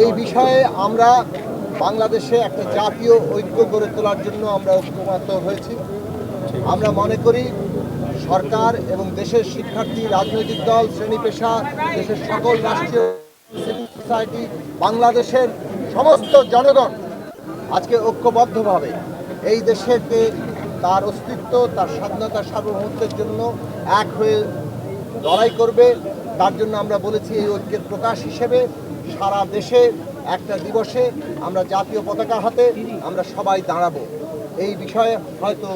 এই বিষয়ে আমরা বাংলাদেশে একটা জাতীয় ঐক্য গড়ে তোলার জন্য আমরা ঐক্যবদ্ধ হয়েছি। আমরা মনে করি সরকার এবং দেশের শিক্ষার্থী, রাজনৈতিক দল, শ্রেণি পেশা, দেশের সকল রাষ্ট্রীয় সোসাইটি বাংলাদেশের সমস্ত জনগণ আজকে ঐক্যবদ্ধভাবে এই দেশেতে তার অস্তিত্ব, তার স্বাধীনতা, সার্বভৌমত্বের জন্য এক হয়ে লড়াই করবে, তার জন্য আমরা বলেছি এই ঐক্যের প্রকাশ হিসেবে। সারা দেশে একটা দিবসে আমরা জাতীয় পতাকা হাতে আমরা সবাই দাঁড়াবো। এই বিষয়ে হয়তো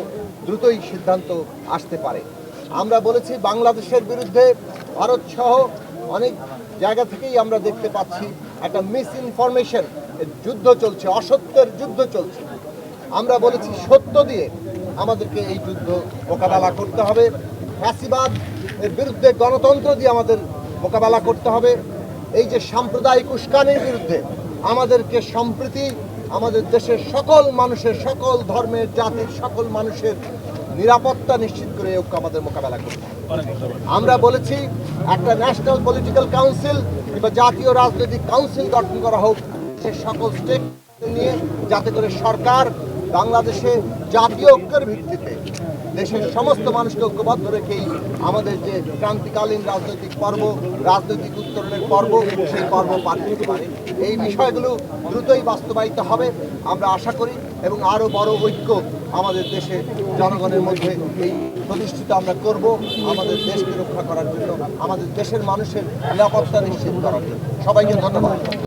দ্রুতই সিদ্ধান্ত আসতে পারে। আমরা বলেছি বাংলাদেশের বিরুদ্ধে ভারত সহ অনেক জায়গা থেকেই আমরা দেখতে পাচ্ছি একটা মিস ইনফরমেশন যুদ্ধ চলছে, অসত্যের যুদ্ধ চলছে। আমরা বলেছি সত্য দিয়ে আমাদেরকে এই যুদ্ধ মোকাবেলা করতে হবে। ফ্যাসিবাদ এর বিরুদ্ধে গণতন্ত্র দিয়ে আমাদের মোকাবেলা করতে হবে। এই যে সাম্প্রদায়িক উস্কানির বিরুদ্ধে আমাদেরকে সম্প্রীতি আমাদের দেশের সকল মানুষের সকল ধর্মের জাতির সকল মানুষের নিরাপত্তা নিশ্চিত করে এই ঐক্য আমাদের মোকাবেলা করতে হবে। আমরা বলেছি একটা ন্যাশনাল পলিটিক্যাল কাউন্সিল কিংবা জাতীয় রাজনৈতিক কাউন্সিল গঠন করা হোক সে সকল স্টেট নিয়ে যাতে করে সরকার বাংলাদেশে জাতীয় ঐক্যের ভিত্তিতে দেশের সমস্ত মানুষকে ঐক্যবদ্ধ রেখেই আমাদের যে ক্রান্তিকালীন রাজনৈতিক পর্ব, রাজনৈতিক উত্তরণের পর্ব, সেই পর্ব পার করতে পারে। এই বিষয়গুলো দ্রুতই বাস্তবায়িত হবে, আমরা আশা করি, এবং আরও বড় ঐক্য আমাদের দেশে, জনগণের মধ্যে এই প্রতিষ্ঠিত আমরা করব, আমাদের দেশকে রক্ষা করার জন্য, আমাদের দেশের মানুষের নিরাপত্তা নিশ্চিত করার জন্য। সবাইকে ধন্যবাদ।